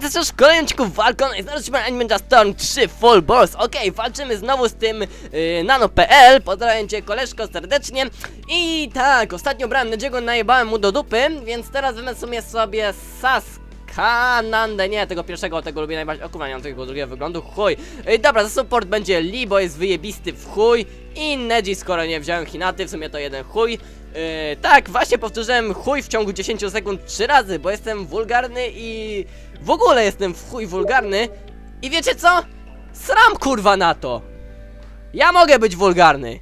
też w kolejnym odcinku Walkon i znaleźliśmy Animal Storm 3 Full Balls. Okej, walczymy znowu z tym yy, nano.pl. Pozdrawiam cię koleżko serdecznie. I tak, ostatnio brałem Nedziego, najebałem mu do dupy, więc teraz wezmę sobie sobie Saskanandę, nie, tego pierwszego, tego lubię najbardziej, o kurwa, nie mam tego drugiego wyglądu, chuj. Yy, dobra, za support będzie Lee, bo jest wyjebisty w chuj. I Nedzi, skoro nie wziąłem Hinaty, w sumie to jeden chuj. Yy, tak, właśnie powtórzyłem chuj w ciągu 10 sekund trzy razy, bo jestem wulgarny i w ogóle jestem w chuj wulgarny. I wiecie co? Sram kurwa na to. Ja mogę być wulgarny.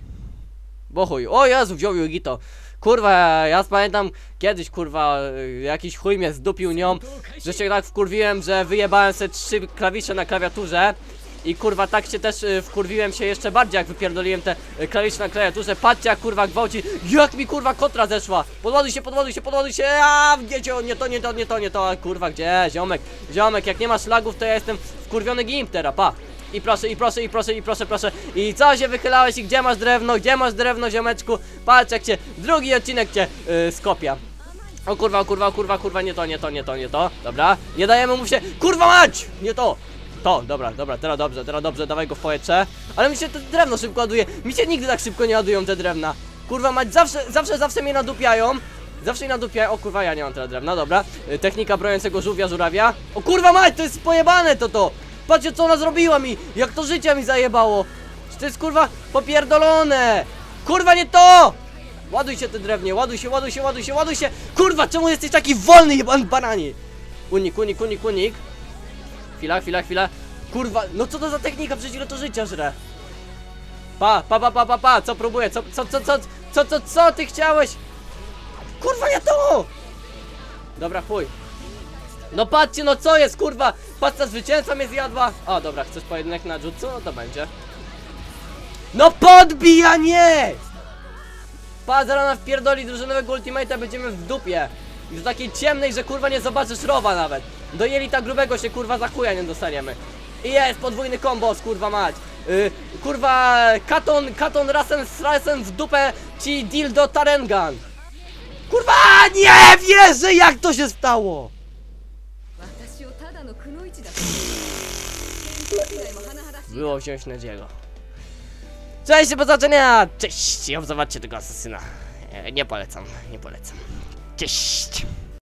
Bo chuj, o Jezu, wziął Yugito. Kurwa, ja pamiętam kiedyś, kurwa, jakiś chuj mnie zdupił nią, że się tak wkurwiłem, że wyjebałem sobie trzy klawisze na klawiaturze. I kurwa, tak się też y, wkurwiłem się jeszcze bardziej, jak wypierdoliłem te y, klawisze na klawiaturze. Patrzcie, jak kurwa gwałci. Jak mi kurwa kontra zeszła. Podładuj się, podładuj się, podładuj się. A, nie, nie to, nie to, nie to, nie to. A, Kurwa, gdzie? Ziomek, ziomek, jak nie masz lagów, to ja jestem wkurwiony gimp teraz, pa. I proszę, i proszę, i proszę, i proszę, proszę. I co się wychylałeś i gdzie masz drewno? Gdzie masz drewno, ziomeczku? Patrz jak cię, drugi odcinek cię yy, skopia. O kurwa, o kurwa, o kurwa, kurwa, nie to, nie to, nie to, nie to. Dobra, nie dajemy mu się. Kurwa mać! Nie to! To, dobra, dobra, teraz dobrze, teraz dobrze, dawaj go w powietrze. Ale mi się to drewno szybko ładuje. Mi się nigdy tak szybko nie ładują te drewna. Kurwa mać, zawsze, zawsze, zawsze mnie nadupiają. Zawsze mnie nadupiają. O kurwa, ja nie mam teraz drewna, dobra. Y, Technika brojącego żółwia, żurawia. O kurwa mać, to jest pojebane to to! Patrzcie co ona zrobiła mi! Jak to życia mi zajebało! To jest kurwa popierdolone! Kurwa nie to! Ładuj się te drewnie, ładuj się, ładuj się, ładuj się, ładuj się! Kurwa, czemu jesteś taki wolny, jeban bananie? Unik, unik, unik, unik. Chwila, chwila, chwila. Kurwa, no co to za technika? Przecież ile to życia żre? Pa, pa, pa, pa, pa, pa, co próbuję? Co, co, co, co, co, co, co ty chciałeś? Kurwa, nie to! Dobra, chuj. No patrzcie, no co jest, kurwa? Pasta zwycięzca mnie zjadła. O, dobra, chcesz pojedynek na jutsu? No to będzie. No podbijanie! Pa, zaraz nam wpierdoli drużynowego ultimate'a, będziemy w dupie. I do takiej ciemnej, że kurwa nie zobaczysz rowa nawet Do jelita grubego się kurwa za chuja nie dostaniemy I jest podwójny kombos kurwa mać yy, Kurwa katon, katon rasem z w dupę ci dildo tarengan Kurwa nie wierzę jak to się stało Było wziąć nadzieję Cześć, do zobaczenia! Cześć! I obserwajcie tego asesyna. E, nie polecam, nie polecam. Тесть!